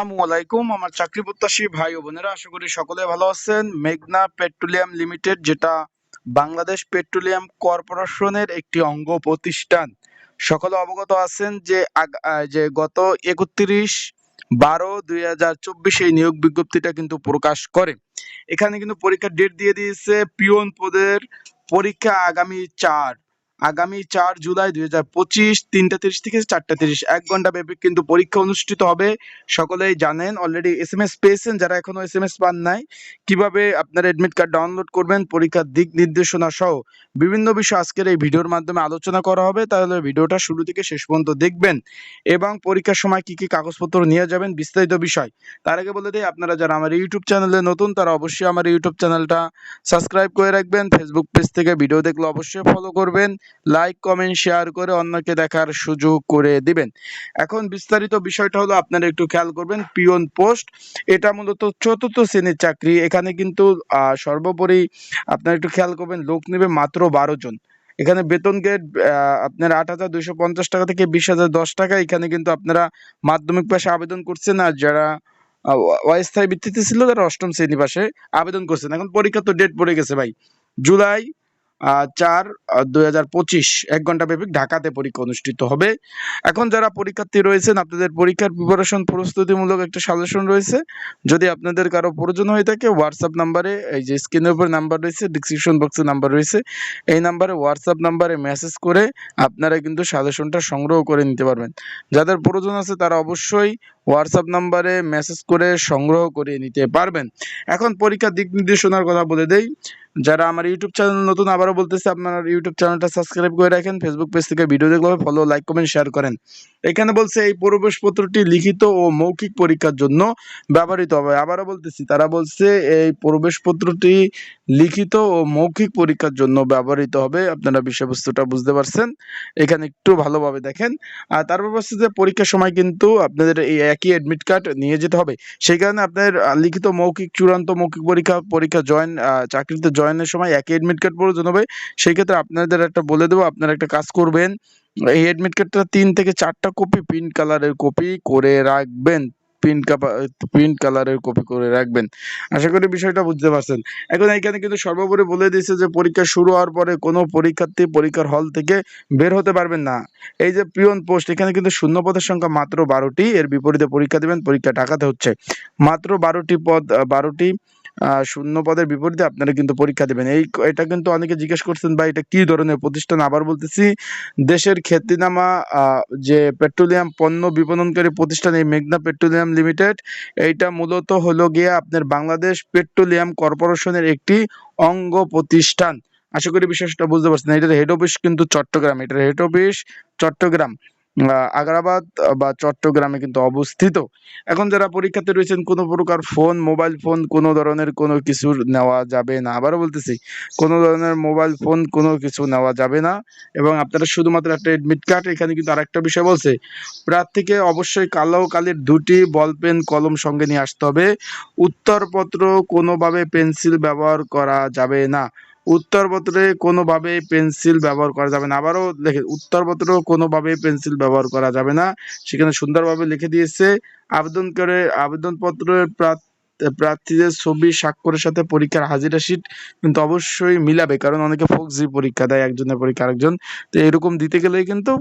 আসসালামু আলাইকুম। আমার চাকরি প্রত্যাশী ভাই ও বোনেরা, আশা করি সকলে ভালো আছেন। মেঘনা পেট্রোলিয়াম লিমিটেড, যেটা বাংলাদেশ পেট্রোলিয়াম কর্পোরেশনের একটি অঙ্গ প্রতিষ্ঠান। সকলে অবগত আছেন যে যে গত একত্রিশ বারো দুই হাজার চব্বিশে এই নিয়োগ বিজ্ঞপ্তিটা কিন্তু প্রকাশ করে। এখানে কিন্তু পরীক্ষার ডেট দিয়ে দিয়েছে, পিওন পদের পরীক্ষা আগামী চার আগামী চার জুলাই দুই হাজার পঁচিশ তিনটা তিরিশ থেকে চারটা তিরিশ। এক ঘণ্টা ব্যাপী কিন্তু পরীক্ষা অনুষ্ঠিত হবে। সকলেই জানেন অলরেডি এস এম এস পেয়েছেন যারা এখনও এস এম এস পান নাই। কীভাবে আপনার এডমিট কার্ড ডাউনলোড করবেন, পরীক্ষার দিক নির্দেশনা সহ বিভিন্ন বিষয় আজকের এই ভিডিওর মাধ্যমে আলোচনা করা হবে। তাহলে ভিডিওটা শুরু থেকে শেষ পর্যন্ত দেখবেন এবং পরীক্ষার সময় কি কি কাগজপত্র নিয়ে যাবেন বিস্তারিত বিষয় তার আগে বলে দিই, আপনারা যারা আমার ইউটিউব চ্যানেলে নতুন, তারা অবশ্যই আমার ইউটিউব চ্যানেলটা সাবস্ক্রাইব করে রাখবেন। ফেসবুক পেজ থেকে ভিডিও দেখলে অবশ্যই ফলো করবেন। লাইক কমেন্ট শেয়ার করে অন্যকে দেখার সুযোগ করে দিবেন। এখন বিস্তারিত বিষয়টা হলো আপনারা একটু খেয়াল করবেন, পিওন পোস্ট, এটা মূলত চতুর্থ শ্রেণির চাকরি। এখানে কিন্তু সর্বোপরি আপনারা একটু খেয়াল করবেন, লোক নেবে মাত্র বারো জন। এখানে বেতন গেট আপনার আট হাজার দুইশো পঞ্চাশ টাকা থেকে বিশ হাজার দশ টাকা, এখানে কিন্তু আপনারা মাধ্যমিক পাশে আবেদন করছেন। আর যারা অস্থায়ী ভিত্তিতে ছিল, তারা অষ্টম শ্রেণি পাশে আবেদন করছেন। এখন পরীক্ষা তো ডেট পড়ে গেছে ভাই। জুলাই চার দুই এক ঘণ্টা ব্যাপী ঢাকাতে পরীক্ষা অনুষ্ঠিত হবে। এখন যারা পরীক্ষার্থী রয়েছেন, আপনাদের পরীক্ষার প্রিপারেশন প্রস্তুতিমূলক একটা সাজেশন রয়েছে। যদি আপনাদের কারও প্রয়োজন হয়ে থাকে হোয়াটসঅ্যাপ নাম্বারে এই যে স্ক্রিনের উপর নাম্বার রয়েছে ডিসক্রিপশন বক্সে নাম্বার রয়েছে, এই নাম্বারে হোয়াটসঅ্যাপ নাম্বারে মেসেজ করে আপনারা কিন্তু সাজেশনটা সংগ্রহ করে নিতে পারবেন। যাদের প্রয়োজন আছে তারা অবশ্যই হোয়াটসঅ্যাপ নাম্বারে মেসেজ করে সংগ্রহ করে নিতে পারবেন। এখন পরীক্ষার দিক নির্দেশনার কথা বলে দেই। যারা আমার ইউটিউব চ্যানেল নতুন, আবারও বলতেছে, আপনার ইউটিউব চ্যানেলটা সাবস্ক্রাইব করে রাখেন। ফেসবুক পেজ থেকে ভিডিও দেখলে ফলো লাইক কমেন্ট শেয়ার করেন। এখানে বলছে এই প্রবেশপত্রটি লিখিত ও মৌখিক পরীক্ষার জন্য ব্যবহৃত হবে। আবারও বলতেছি, তারা বলছে এই প্রবেশপত্রটি লিখিত ও মৌখিক পরীক্ষার জন্য ব্যবহৃত হবে। আপনারা বিষয়বস্তুটা বুঝতে পারছেন। এখানে একটু ভালোভাবে দেখেন। আর তারপর বলছে যে পরীক্ষার সময় কিন্তু আপনাদের এই একই অ্যাডমিট কার্ড নিয়ে যেতে হবে। সেই কারণে আপনার লিখিত মৌখিক, চূড়ান্ত মৌখিক পরীক্ষা পরীক্ষা জয়েন চাকরিতে জয়েনের সময় একই অ্যাডমিট কার্ড প্রয়োজন হবে। সেই ক্ষেত্রে আপনাদের একটা বলে দেবো, আপনারা একটা কাজ করবেন। এই অ্যাডমিট কার্ডটা তিন থেকে চারটা কপি প্রিন্ট কালারের কপি করে রাখবেন। প্রিন্ট প্রিন্ট কালারের কপি করে রাখবেন। আশা করি বিষয়টা বুঝতে পারছেন। এখন এখানে কিন্তু সর্বোপরি বলে দিয়েছে যে, পরীক্ষা শুরু হওয়ার পরে কোনো পরীক্ষার্থী পরীক্ষার হল থেকে বের হতে পারবেন না। এই যে পিওন পোস্ট এখানে কিন্তু শূন্য পদের সংখ্যা মাত্র বারোটি। এর বিপরীতে পরীক্ষা দেবেন, পরীক্ষা টাকাতে হচ্ছে। মাত্র বারোটি পদ বারোটি শূন্য পদের বিপরীতে আপনারা কিন্তু পরীক্ষা দেবেন। এই এটা কিন্তু অনেকে জিজ্ঞেস করছেন বা এটা কি ধরনের প্রতিষ্ঠান? আবার বলতেছি, দেশের খ্যাতিনামা যে পেট্রোলিয়াম পণ্য বিপণনকারী প্রতিষ্ঠান, এই মেঘনা পেট্রোলিয়াম লিমিটেড, এইটা মূলত হলো গিয়ে আপনার বাংলাদেশ পেট্রোলিয়াম কর্পোরেশনের একটি অঙ্গ প্রতিষ্ঠান। আশা করি বিষয়টা বুঝতে পারছেন। এটার হেড অফিস কিন্তু চট্টগ্রাম। এটার হেড অফিস চট্টগ্রাম। আগ্রাবাদ বা চট্টগ্রামে কিন্তু অবস্থিত। এখন যারা পরীক্ষাতে রয়েছেন, কোনো প্রকার ফোন, মোবাইল ফোন, কোনো ধরনের কোনো কিছু নেওয়া যাবে না। আবারও বলতেছি, কোনো ধরনের মোবাইল ফোন, কোনো কিছু নেওয়া যাবে না। এবং আপনারা শুধুমাত্র একটা এডমিট কার্ড এখানে কিন্তু আরেকটা বিষয় বলছে, প্রার্থীকে অবশ্যই কালো কালির দুটি বল পেন, কলম সঙ্গে নিয়ে আসতে হবে। উত্তরপত্র কোনোভাবে পেন্সিল ব্যবহার করা যাবে না। উত্তরপত্রে কোনোভাবে পেন্সিল ব্যবহার করা যাবে না। আবারও দেখে উত্তরপত্র কোনোভাবে পেন্সিল ব্যবহার করা যাবে না। সেখানে সুন্দরভাবে লিখে দিয়েছে, আবেদন করে, আবেদনপত্রের প্রার্থ- প্রার্থীদের ছবি স্বাক্ষরের সাথে পরীক্ষার হাজিরা শীট কিন্তু অবশ্যই মিলাবে, কারণ অনেকে ফোকজি পরীক্ষা দেয়, একজনের পরীক্ষা আরেকজন। তো এরকম দিতে গেলেই কিন্তু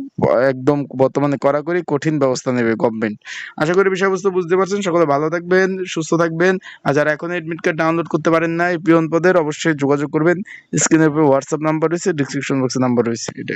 একদম বর্তমানে কড়াকড়ি কঠিন ব্যবস্থা নেবে গভর্নমেন্ট আশা করি বিষয়বস্তু বুঝতে পারছেন, সকলে ভালো থাকবেন, সুস্থ থাকবেন। আর যারা এখন এডমিট কার্ড ডাউনলোড করতে পারেন না পিয়ন পদের অবশ্যই যোগাযোগ করবেন। স্ক্রিনের উপর হোয়াটসঅ্যাপ নাম্বার রয়েছে ডিসক্রিপশন বক্সে নাম্বার রয়েছে। এটা